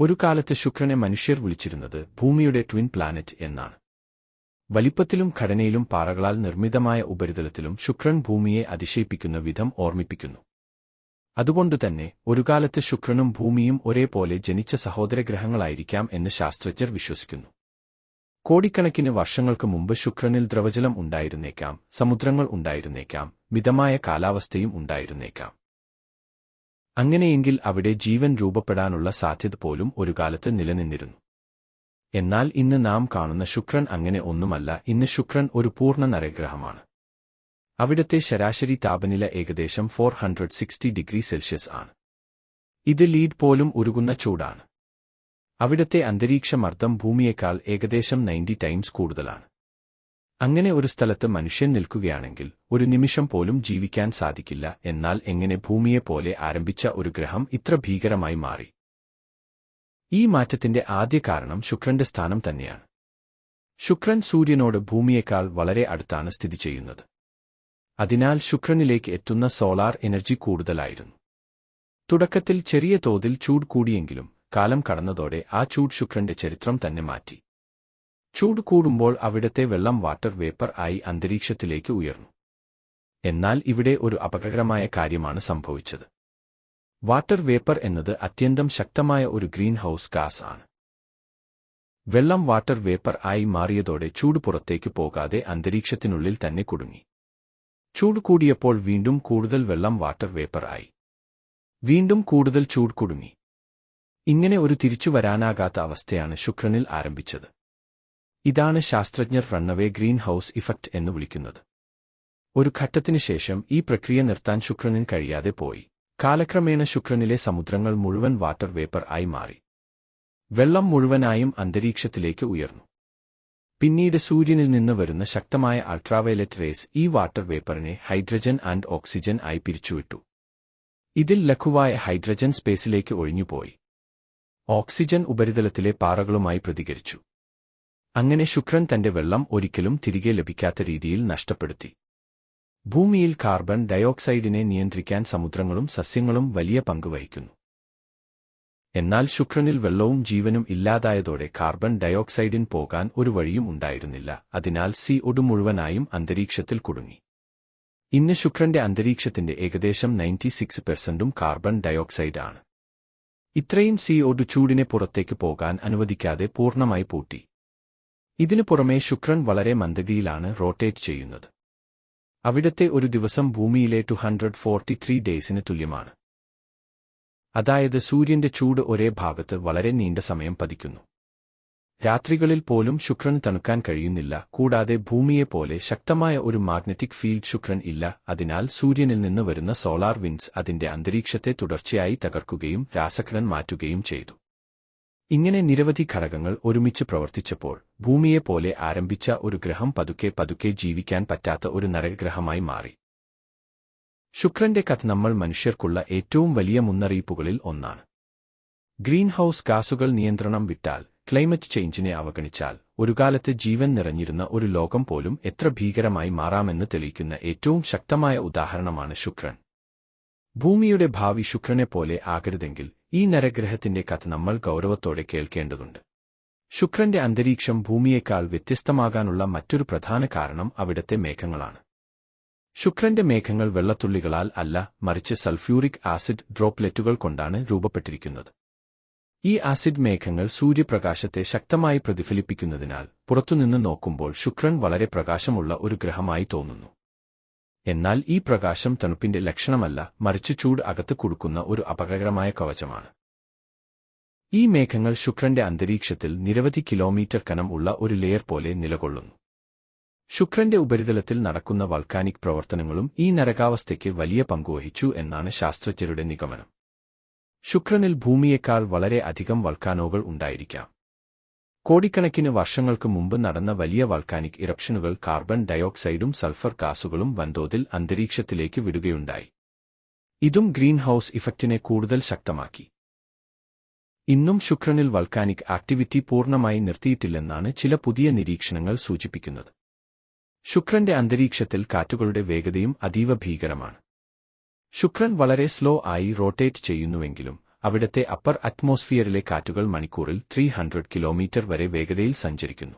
ഒരു കാലത്ത് ശുക്രനെ മനുഷ്യർ വിളിച്ചിരുന്നത് ഭൂമിയുടെ ട്വിൻ പ്ലാനറ്റ് എന്നാണ്. വലിപ്പത്തിലും ഘടനയിലും പാറകളാൽ നിർമ്മിതമായ ഉപരിതലത്തിലും ശുക്രൻ ഭൂമിയെ അതിശയിപ്പിക്കുന്ന വിധം ഓർമ്മിപ്പിക്കുന്നു. അതുകൊണ്ടുതന്നെ ഒരു കാലത്ത് ശുക്രനും ഭൂമിയും ഒരേപോലെ ജനിച്ച സഹോദരഗ്രഹങ്ങളായിരിക്കാം എന്ന് ശാസ്ത്രജ്ഞർ വിശ്വസിക്കുന്നു. കോടിക്കണക്കിന് വർഷങ്ങൾക്ക് മുമ്പ് ശുക്രനിൽ ദ്രവജലം ഉണ്ടായിരുന്നേക്കാം സമുദ്രങ്ങൾ ഉണ്ടായിരുന്നേക്കാം മിതമായ കാലാവസ്ഥയും ഉണ്ടായിരുന്നേക്കാം. അങ്ങനെയെങ്കിൽ അവിടെ ജീവൻ രൂപപ്പെടാനുള്ള സാധ്യത പോലും ഒരു കാലത്ത് നിലനിന്നിരുന്നു. എന്നാൽ ഇന്ന് നാം കാണുന്ന ശുക്രൻ അങ്ങനെ ഒന്നുമല്ല ഇന്ന് ശുക്രൻ ഒരു പൂർണ നരഗ്രഹമാണ്. അവിടത്തെ ശരാശരി താപനില ഏകദേശം four hundred sixty degree Celsius ആണ്. ഇത് ലീഡ് പോലും ഉരുകുന്ന ചൂടാണ്. അവിടത്തെ അന്തരീക്ഷമർദ്ദം ഭൂമിയേക്കാൾ ഏകദേശം നയന്റി ടൈംസ് കൂടുതലാണ്. അങ്ങനെ ഒരു സ്ഥലത്ത് മനുഷ്യൻ നിൽക്കുകയാണെങ്കിൽ ഒരു നിമിഷം പോലും ജീവിക്കാൻ സാധിക്കില്ല എന്നാൽ എങ്ങനെ ഭൂമിയെപ്പോലെ ആരംഭിച്ച ഒരു ഗ്രഹം ഇത്ര ഭീകരമായി മാറി. ഈ മാറ്റത്തിന്റെ ആദ്യ കാരണം ശുക്രന്റെ സ്ഥാനം തന്നെയാണ്. ശുക്രൻ സൂര്യനോട് ഭൂമിയേക്കാൾ വളരെ അടുത്താണ് സ്ഥിതി ചെയ്യുന്നത്. അതിനാൽ ശുക്രനിലേക്ക് എത്തുന്ന സോളാർ എനർജി കൂടുതലായിരുന്നു. തുടക്കത്തിൽ ചെറിയ തോതിൽ ചൂട് കൂടിയെങ്കിലും കാലം കടന്നതോടെ ആ ചൂട് ശുക്രന്റെ ചരിത്രം തന്നെ മാറ്റി. ചൂട് കൂടുമ്പോൾ അവിടത്തെ വെള്ളം വാട്ടർ വേപ്പർ ആയി അന്തരീക്ഷത്തിലേക്ക് ഉയർന്നു. എന്നാൽ ഇവിടെ ഒരു അപകടകരമായ കാര്യമാണ് സംഭവിച്ചത്. വാട്ടർ വേപ്പർ എന്നത് അത്യന്തം ശക്തമായ ഒരു ഗ്രീൻ ഹൌസ് ഗാസ് ആണ്. വെള്ളം വാട്ടർ വേപ്പർ ആയി മാറിയതോടെ ചൂട് പുറത്തേക്ക് പോകാതെ അന്തരീക്ഷത്തിനുള്ളിൽ തന്നെ കുടുങ്ങി. ചൂട് കൂടിയപ്പോൾ വീണ്ടും കൂടുതൽ വെള്ളം വാട്ടർ വേപ്പർ ആയി. വീണ്ടും കൂടുതൽ ചൂട് കുടുങ്ങി. ഇങ്ങനെ ഒരു തിരിച്ചു വരാനാകാത്ത അവസ്ഥയാണ് ശുക്രനിൽ ആരംഭിച്ചത്. ഇതാണ് ശാസ്ത്രജ്ഞർ റണ്ണവേ ഗ്രീൻ ഹൌസ് ഇഫക്റ്റ് എന്ന് വിളിക്കുന്നത്. ഒരു ഘട്ടത്തിനു ശേഷം ഈ പ്രക്രിയ നിർത്താൻ ശുക്രനിന് കഴിയാതെ പോയി. കാലക്രമേണ ശുക്രനിലെ സമുദ്രങ്ങൾ മുഴുവൻ വാട്ടർ വേപ്പർ ആയി മാറി. വെള്ളം മുഴുവനായും അന്തരീക്ഷത്തിലേക്ക് ഉയർന്നു. പിന്നീട് സൂര്യനിൽ നിന്ന് വരുന്ന ശക്തമായ അൾട്രാവയലറ്റ് റേസ് ഈ വാട്ടർ വേപ്പറിനെ ഹൈഡ്രജൻ ആൻഡ് ഓക്സിജൻ ആയി പിരിച്ചുവിട്ടു. ഇതിൽ ലഘുവായ ഹൈഡ്രജൻ സ്പേസിലേക്ക് ഒഴിഞ്ഞുപോയി. ഓക്സിജൻ ഉപരിതലത്തിലെ പാറകളുമായി പ്രതികരിച്ചു. അങ്ങനെ ശുക്രൻ തന്റെ വെള്ളം ഒരിക്കലും തിരികെ ലഭിക്കാത്ത രീതിയിൽ നഷ്ടപ്പെടുത്തി. ഭൂമിയിൽ കാർബൺ ഡയോക്സൈഡിനെ നിയന്ത്രിക്കാൻ സമുദ്രങ്ങളും സസ്യങ്ങളും വലിയ പങ്ക് വഹിക്കുന്നു. എന്നാൽ ശുക്രനിൽ വെള്ളവും ജീവനും ഇല്ലാതായതോടെ കാർബൺ ഡയോക്സൈഡിൻ പോകാൻ ഒരു വഴിയും ഉണ്ടായിരുന്നില്ല. അതിനാൽ സി ഒടു മുഴുവനായും അന്തരീക്ഷത്തിൽ കുടുങ്ങി. ഇന്ന് ശുക്രന്റെ അന്തരീക്ഷത്തിന്റെ ഏകദേശം നയന്റി സിക്സ് പെർസെന്റും കാർബൺ ഡയോക്സൈഡാണ്. ഇത്രയും സി ഒടു ചൂടിനെ പുറത്തേക്ക് പോകാൻ അനുവദിക്കാതെ പൂർണമായി പൂട്ടി. ഇതിനു പുറമെ ശുക്രൻ വളരെ മന്ദഗതിയിലാണ് റോട്ടേറ്റ് ചെയ്യുന്നത്. അവിടത്തെ ഒരു ദിവസം ഭൂമിയിലെ ടു ഹൺഡ്രഡ് ഫോർട്ടി ത്രീ ഡേയ്സിന് തുല്യമാണ്. അതായത് സൂര്യന്റെ ചൂട് ഒരേ ഭാഗത്ത് വളരെ നീണ്ട സമയം പതിക്കുന്നു. രാത്രികളിൽ പോലും ശുക്രൻ തണുക്കാൻ കഴിയുന്നില്ല കൂടാതെ ഭൂമിയെപ്പോലെ ശക്തമായ ഒരു മാഗ്നറ്റിക് ഫീൽഡ് ശുക്രൻ ഇല്ല അതിനാൽ സൂര്യനിൽ നിന്ന് വരുന്ന സോളാർ വിൻഡ്സ് അതിന്റെ അന്തരീക്ഷത്തെ തുടർച്ചയായി തകർക്കുകയും രാസഘടൻ മാറ്റുകയും ചെയ്തു. ഇങ്ങനെ നിരവധി ഘടകങ്ങൾ ഒരുമിച്ച് പ്രവർത്തിച്ചപ്പോൾ ഭൂമിയെപ്പോലെ ആരംഭിച്ച ഒരു ഗ്രഹം പതുക്കെ പതുക്കെ ജീവിക്കാൻ പറ്റാത്ത ഒരു നരകഗ്രഹമായി മാറി. ശുക്രന്റെ കഥ നമ്മൾ മനുഷ്യർക്കുള്ള ഏറ്റവും വലിയ മുന്നറിയിപ്പുകളിൽ ഒന്നാണ്. ഗ്രീൻ ഹൌസ് ഗാസുകൾ നിയന്ത്രണം വിട്ടാൽ ക്ലൈമറ്റ് ചേഞ്ചിനെ അവഗണിച്ചാൽ ഒരു കാലത്ത് ജീവൻ നിറഞ്ഞിരുന്ന ഒരു ലോകം പോലും എത്ര ഭീകരമായി മാറാമെന്ന് തെളിയിക്കുന്ന ഏറ്റവും ശക്തമായ ഉദാഹരണമാണ് ശുക്രൻ. ഭൂമിയുടെ ഭാവി ശുക്രനെപ്പോലെ ആകരുതെങ്കിൽ ഈ നരഗ്രഹത്തിന്റെ കഥ നമ്മൾ ഗൗരവത്തോടെ കേൾക്കേണ്ടതുണ്ട്. ശുക്രന്റെ അന്തരീക്ഷം ഭൂമിയേക്കാൾ വ്യത്യസ്തമാകാനുള്ള മറ്റൊരു പ്രധാന കാരണം അവിടത്തെ മേഘങ്ങളാണ്. ശുക്രന്റെ മേഘങ്ങൾ വെള്ളത്തുള്ളികളാൽ അല്ല മറിച്ച് സൾഫ്യൂറിക് ആസിഡ് ഡ്രോപ്ലെറ്റുകൾ കൊണ്ടാണ് രൂപപ്പെട്ടിരിക്കുന്നത്. ഈ ആസിഡ് മേഘങ്ങൾ സൂര്യപ്രകാശത്തെ ശക്തമായി പ്രതിഫലിപ്പിക്കുന്നതിനാൽ പുറത്തുനിന്ന് നോക്കുമ്പോൾ ശുക്രൻ വളരെ പ്രകാശമുള്ള ഒരു ഗ്രഹമായി തോന്നുന്നു. എന്നാൽ ഈ പ്രകാശം തണുപ്പിന്റെ ലക്ഷണമല്ല മറിച്ച് ചൂട് അകത്ത് കൊടുക്കുന്ന ഒരു അപകടകരമായ കവചമാണ്. ഈ മേഘങ്ങൾ ശുക്രന്റെ അന്തരീക്ഷത്തിൽ നിരവധി കിലോമീറ്റർ കനം ഉള്ള ഒരു ലെയർ പോലെ നിലകൊള്ളുന്നു. ശുക്രന്റെ ഉപരിതലത്തിൽ നടക്കുന്ന വൾക്കാനിക് പ്രവർത്തനങ്ങളും ഈ നരകാവസ്ഥയ്ക്ക് വലിയ പങ്കുവഹിച്ചു എന്നാണ് ശാസ്ത്രജ്ഞരുടെ നിഗമനം. ശുക്രനിൽ ഭൂമിയേക്കാൾ വളരെ അധികം വൾക്കാനോകൾ ഉണ്ടായിരിക്കാം. കോടിക്കണക്കിന് വർഷങ്ങൾക്ക് മുമ്പ് നടന്ന വലിയ വൾക്കാനിക് ഇറപ്ഷനുകൾ കാർബൺ ഡയോക്സൈഡും സൾഫർ ഗാസുകളും വൻതോതിൽ അന്തരീക്ഷത്തിലേക്ക് വിടുകയുണ്ടായി. ഇതും ഗ്രീൻ ഹൌസ് ഇഫക്റ്റിനെ കൂടുതൽ ശക്തമാക്കി. ഇന്നും ശുക്രനിൽ വൾക്കാനിക് ആക്ടിവിറ്റി പൂർണമായി നിർത്തിയിട്ടില്ലെന്നാണ് ചില പുതിയ നിരീക്ഷണങ്ങൾ സൂചിപ്പിക്കുന്നത്. ശുക്രന്റെ അന്തരീക്ഷത്തിൽ കാറ്റുകളുടെ വേഗതയും അതീവ ഭീകരമാണ്. ശുക്രൻ വളരെ സ്ലോ ആയി റോട്ടേറ്റ് ചെയ്യുന്നുവെങ്കിലും അവിടത്തെ അപ്പർ അറ്റ്മോസ്ഫിയറിലെ കാറ്റുകൾ മണിക്കൂറിൽ ത്രീ കിലോമീറ്റർ വരെ വേഗതയിൽ സഞ്ചരിക്കുന്നു.